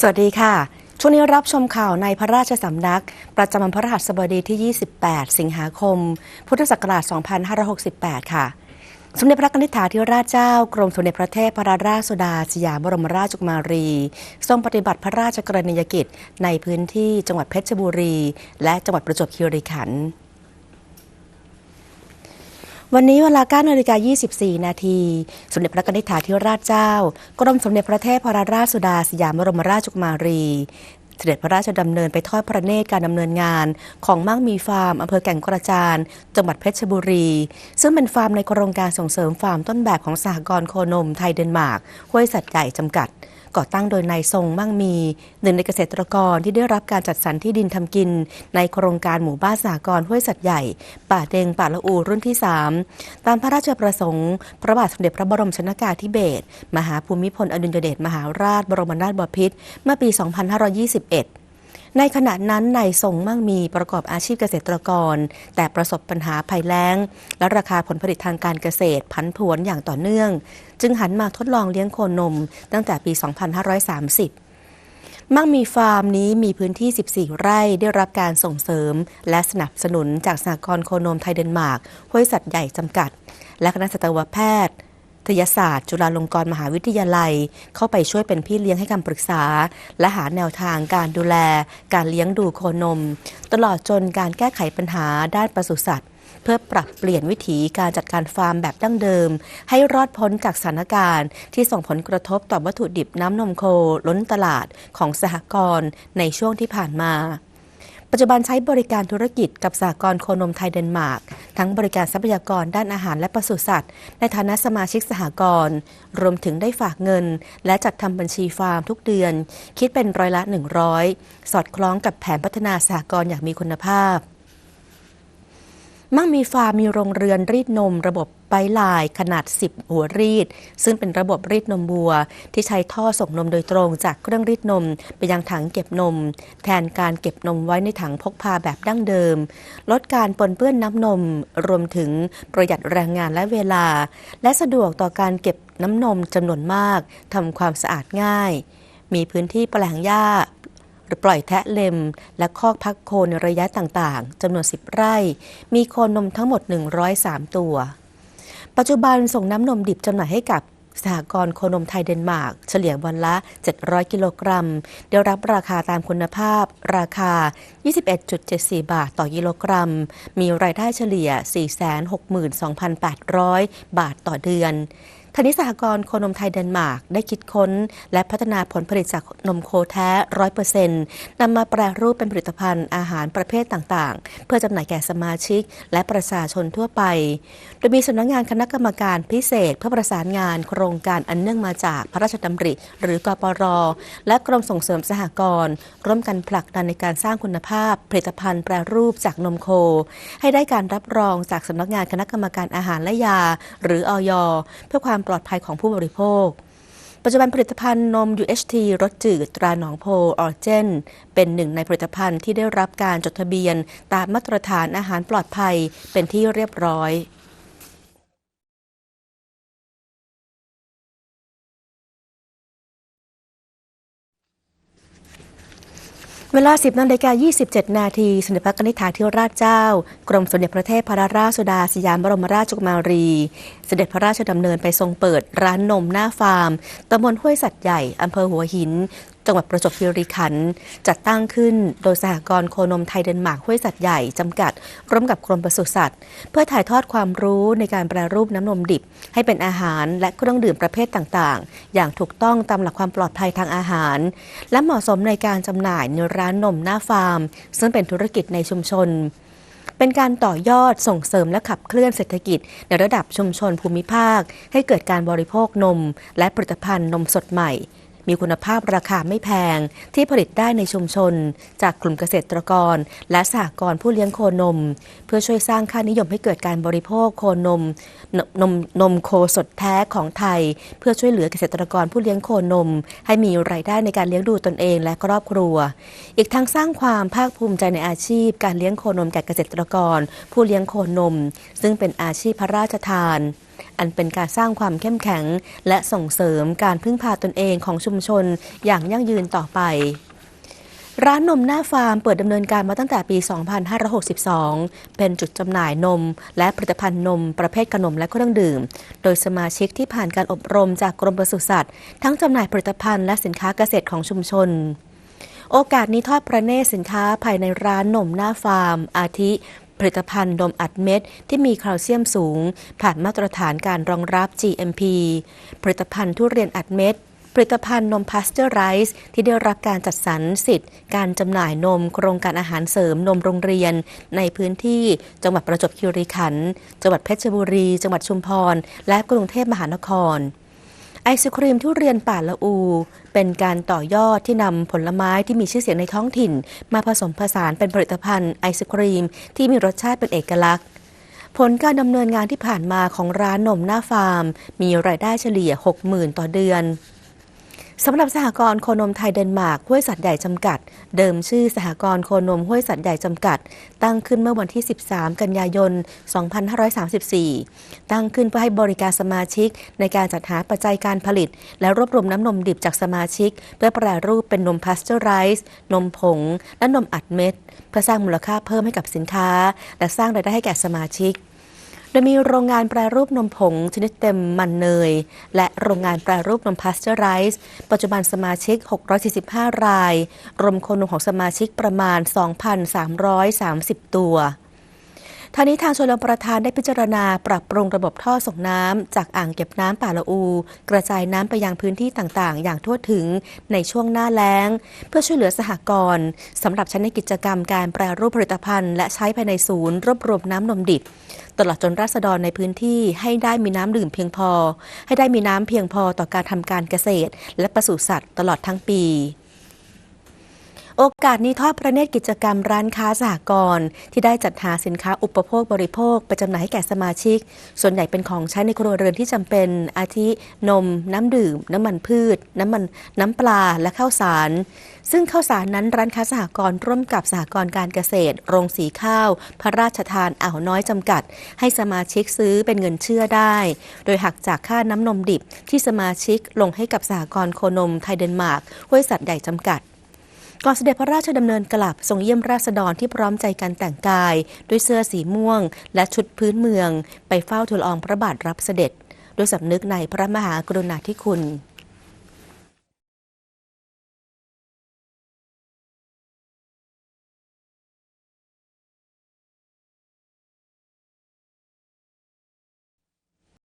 สวัสดีค่ะ ช่วงนี้รับชมข่าวในพระราชสำนัก ประจำวันพระรหัสบดีที่ 28 สิงหาคม พุทธศักราช 2568 ค่ะ สมเด็จพระนิธิถาธิราชเจ้า กรมสมเด็จพระเทพรัตนราชสุดาสยามบรมราชกุมารี ทรงปฏิบัติพระราชกรณียกิจในพื้นที่จังหวัดเพชรบุรี และจังหวัดประจวบคีรีขันธ์ วันนี้เวลา9นาฬิกา24 นาที สมเด็จพระนิธิถาธิราชเจ้า กรมสมเด็จพระเทพรัตนราชสุดาสยามบรมราชกุมารีเสด็จพระราชดำเนินไปทอดพระเนตรการดำเนินงาน ของมั่งมีฟาร์มอำเภอแก่งกระจานจังหวัดเพชรบุรี ซึ่งเป็นฟาร์มในโครงการส่งเสริมฟาร์มต้นแบบของสหกรณ์โคนมไทยเดนมาร์กห้วยสัตว์ใหญ่จำกัด ก่อตั้งโดยนายทรงมั่งมี หนึ่งในเกษตรกรที่ได้รับการจัดสรรที่ดินทำกิน ในโครงการหมู่บ้านสากรห้วยสัตว์ใหญ่ ป่าเดงป่าละอูรุ่นที่ 3 ตามพระราชประสงค์ พระบาทสมเด็จพระบรมชนากาธิเบศรมหาภูมิพลอดุลยเดชมหาราชบรมนาถบพิตรเมื่อปี 2521 ในขณะนั้นนายทรงมั่งมีประกอบอาชีพเกษตรกร แต่ประสบปัญหาภัยแล้ง และราคาผลผลิตทางการเกษตรผันผวนอย่างต่อเนื่อง จึงหันมาทดลองเลี้ยงโคนม ตั้งแต่ปี 2530 มั่งมีฟาร์มนี้มีพื้นที่ 14 ไร่ได้รับการส่งเสริม และสนับสนุนจากสหกรณ์โคนมไทยเดนมาร์กห้วยสัตว์ใหญ่จำกัด และคณะสัตวแพทย์ ทยศาสตร์ จุฬาลงกรณ์มหาวิทยาลัย เข้าไปช่วยเป็นพี่เลี้ยงให้คำปรึกษา และหาแนวทางการดูแล การเลี้ยงดูโคนม ตลอดจนการแก้ไขปัญหาด้านปศุสัตว์ เพื่อปรับเปลี่ยนวิถีการจัดการฟาร์มแบบดั้งเดิม ให้รอดพ้นจากสถานการณ์ ที่ส่งผลกระทบต่อวัตถุดิบน้ำนมโคล้นตลาดของสหกรณ์ในช่วงที่ผ่านมา ปัจจุบันใช้บริการธุรกิจกับสหกรณ์โคนมไทยเดนมาร์ก ทั้งบริการทรัพยากรด้านอาหารและปศุสัตว์ ในฐานะสมาชิกสหกรณ์รวมถึงได้ฝากเงิน และจัดทำบัญชีฟาร์มทุกเดือน คิดเป็นร้อยละ 100 สอดคล้องกับแผนพัฒนาสหกรณ์อย่างมีคุณภาพ มั่งมีฟาร์มมีโรงเรือนรีดนม ระบบไปลายขนาด 10 หัวรีด ซึ่งเป็นระบบรีดนมวัว ที่ใช้ท่อส่งนมโดยตรงจากเครื่องรีดนม ไปยังถังเก็บนม แทนการเก็บนมไว้ในถังพกพาแบบดั้งเดิม ลดการปนเปื้อนน้ำนม รวมถึงประหยัดแรงงานและเวลา และสะดวกต่อการเก็บน้ำนมจำนวนมากทำความสะอาดง่าย มีพื้นที่แปลงหญ้า หรือปล่อยแทะเล็ม และคอกพักโคนในระยะต่างๆจำนวน 10 ไร่ มีโคนนมทั้งหมด 103 ตัว ปัจจุบันส่งน้ำนมดิบจำหน่ายให้กับสหกรณ์โคนมไทยเดนมาร์กเฉลี่ยวันละ 700 กิโลกรัม ได้รับราคาตามคุณภาพ ราคา 21.74 บาทต่อกิโลกรัม มีรายได้เฉลี่ย 462,800 บาทต่อเดือน ทานี้สหกรณ์โคนมไทยเดนมาร์กได้คิดค้น และพัฒนาผลผลิตจากนมโคแท้ร้อยเปอร์เซ็นต์นำมาแปรรูปเป็นผลิตภัณฑ์อาหารประเภทต่างๆ เพื่อจำหน่ายแก่สมาชิก และประชาชนทั่วไป โดยมีสำนักงานคณะกรรมการพิเศษ เพื่อประสานงานโครงการอันเนื่องมาจากพระราชดำริ หรือกปร และกรมส่งเสริมสหกรณ์ร่วมกันผลักดันในการสร้างคุณภาพ ผลิตภัณฑ์แปรรูปจากนมโค ให้ได้การรับรองจากสำนักงานคณะกรรมการอาหารและยา หรืออยเพื่อความปลอดภัยของผู้บริโภค ปัจจุบันผลิตภัณฑ์นม UHT รสจืดตราหนองโพออร์เจน เป็นหนึ่งในผลิตภัณฑ์ที่ได้รับการจดทะเบียนตามมาตรฐานอาหารปลอดภัยเป็นที่เรียบร้อย เวลา 10นาฬิกา27 นาทีสมเด็จพระนิธิถาธิราชเจ้า กรมสมเด็จพระเทพรัตนราชสุดาสยามบรมราชกุมารี เสด็จพระราชดำเนินไปทรงเปิดร้านนมหน้าฟาร์มตำบลห้วยสัตว์ใหญ่ อำเภอหัวหิน จังหวัดประจวบคีรีขันธ์จัดตั้งขึ้นโดยสหกรณ์โคนมไทยเดนมาร์กห้วยสัตว์ใหญ่จำกัด ร่วมกับกรมปศุสัตว์ เพื่อถ่ายทอดความรู้ในการแปรรูปน้ำนมดิบ ให้เป็นอาหารและเครื่องดื่มประเภทต่างๆ อย่างถูกต้องตามหลักความปลอดภัยทางอาหาร และเหมาะสมในการจำหน่ายในร้านนมหน้าฟาร์ม ซึ่งเป็นธุรกิจในชุมชนเป็นการต่อยอดส่งเสริมและขับเคลื่อนเศรษฐกิจ ในระดับชุมชนภูมิภาค ให้เกิดการบริโภคนม และผลิตภัณฑ์นมสดใหม่ มีคุณภาพราคาไม่แพง ที่ผลิตได้ในชุมชน จากกลุ่มเกษตรกร และสหกรณ์ผู้เลี้ยงโคนม เพื่อช่วยสร้างค่านิยมให้เกิดการบริโภคโคนมนนมนมโคสดแท้ของไทย เพื่อช่วยเหลือเกษตรกรผู้เลี้ยงโคนม ให้มีรายได้ในการเลี้ยงดูตนเองและครอบครัว อีกทั้งสร้างความภาคภูมิใจในอาชีพ การเลี้ยงโคนมแก่เกษตรกร ผู้เลี้ยงโคนม ซึ่งเป็นอาชีพพระราชทาน อันเป็นการสร้างความเข้มแข็ง และส่งเสริมการพึ่งพาตนเองของชุมชนอย่างยั่งยืนต่อไปร้านนมหน้าฟาร์มเปิดดำเนินการมาตั้งแต่ปี 2562 เป็นจุดจำหน่ายนม และผลิตภัณฑ์นมประเภทขนมและเครื่องดื่ม โดยสมาชิกที่ผ่านการอบรมจากกรมปศุสัตว์ ทั้งจำหน่ายผลิตภัณฑ์และสินค้าเกษตรของชุมชน โอกาสนี้ทอดประเนตรสินค้าภายในร้านนมหน้าฟาร์ม อาทิ ผลิตภัณฑ์นมอัดเม็ดที่มีแคลเซียมสูง ผ่านมาตรฐานการรองรับ GMP ผลิตภัณฑ์ทุเรียนอัดเม็ดผลิตภัณฑ์นมพาสเจอร์ไรส์ที่ได้รับการจัดสรรสิทธิ์ การจำหน่ายนมโครงการอาหารเสริมนมโรงเรียน ในพื้นที่จังหวัดประจวบคีรีขันธ์จังหวัดเพชรบุรี จังหวัดชุมพร และกรุงเทพมหานคร ไอศครีมทุเรียนป่าละอู เป็นการต่อยอดที่นำผลไม้ที่มีชื่อเสียงในท้องถิ่น มาผสมผสานเป็นผลิตภัณฑ์ไอศครีมที่มีรสชาติเป็นเอกลักษณ์ ผลการดำเนินงานที่ผ่านมาของร้านนมหน้าฟาร์ม มีรายได้เฉลี่ย 60,000 ต่อเดือน สำหรับสหกรณ์โคนมไทยเดนมาร์กห้วยสัตว์ใหญ่จำกัด เดิมชื่อสหกรณ์โคนมห้วยสัตว์ใหญ่จำกัด ตั้งขึ้นเมื่อวันที่ 13 กันยายน 2534 ตั้งขึ้นเพื่อให้บริการสมาชิกในการจัดหาปัจจัยการผลิต และรวบรวมน้ำนมดิบจากสมาชิก เพื่อแปรรูปเป็นนมพาสเจอร์ไรส์นมผง และนมอัดเม็ด เพื่อสร้างมูลค่าเพิ่มให้กับสินค้า และสร้างรายได้ให้แก่สมาชิก โดยมีโรงงานแปรรูปนมผง ชนิดเต็มมันเนย และโรงงานแปรรูปนมพาสเจอร์ไรส์ปัจจุบันสมาชิก 645 ราย รวมคนนมของสมาชิกประมาณ 2,330 ตัว ทางนี้ทางชลประทานได้พิจารณาปรับปรุงระบบท่อส่งน้ำจากอ่างเก็บน้ำป่าละอู กระจายน้ำไปยังพื้นที่ต่างๆ อย่างทั่วถึงในช่วงหน้าแล้ง เพื่อช่วยเหลือสหกรณ์สำหรับใช้ในกิจกรรมการแปรรูปผลิตภัณฑ์ และใช้ภายในศูนย์รวบรวมน้ำนมดิบตลอดจนราษฎรในพื้นที่ให้ได้มีน้ำดื่มเพียงพอ ให้ได้มีน้ำเพียงพอต่อการทำการเกษตร และปศุสัตว์ตลอดทั้งปี โอกาสนี้ทอดพระเนตรกิจกรรมร้านค้าสหกรณ์ที่ได้จัดหาสินค้าอุปโภคบริโภคไปจำหน่ายให้แก่สมาชิก ส่วนใหญ่เป็นของใช้ในครัวเรือนที่จำเป็น อาทิ นม น้ำดื่ม น้ำมันพืช น้ำมันน้ำปลาและข้าวสาร ซึ่งข้าวสารนั้นร้านค้าสหกรณ์ร่วมกับสหกรณ์การเกษตร โรงสีข้าว พระราชทานอ่าวน้อยจำกัด ให้สมาชิกซื้อเป็นเงินเชื่อได้ โดยหักจากค่าน้ำนมดิบที่สมาชิกลงให้กับสหกรณ์โคนมไทยเดนมาร์กห้วยสัตว์ใหญ่จำกัด ก่อนเสด็จพระราชดำเนินกลับทรงเยี่ยมราษฎรที่พร้อมใจกันแต่งกาย ด้วยเสื้อสีม่วง และชุดพื้นเมือง ไปเฝ้าทูลอองพระบาทรับเสด็จ ด้วยสำนึกในพระมหากรุณาธิคุณ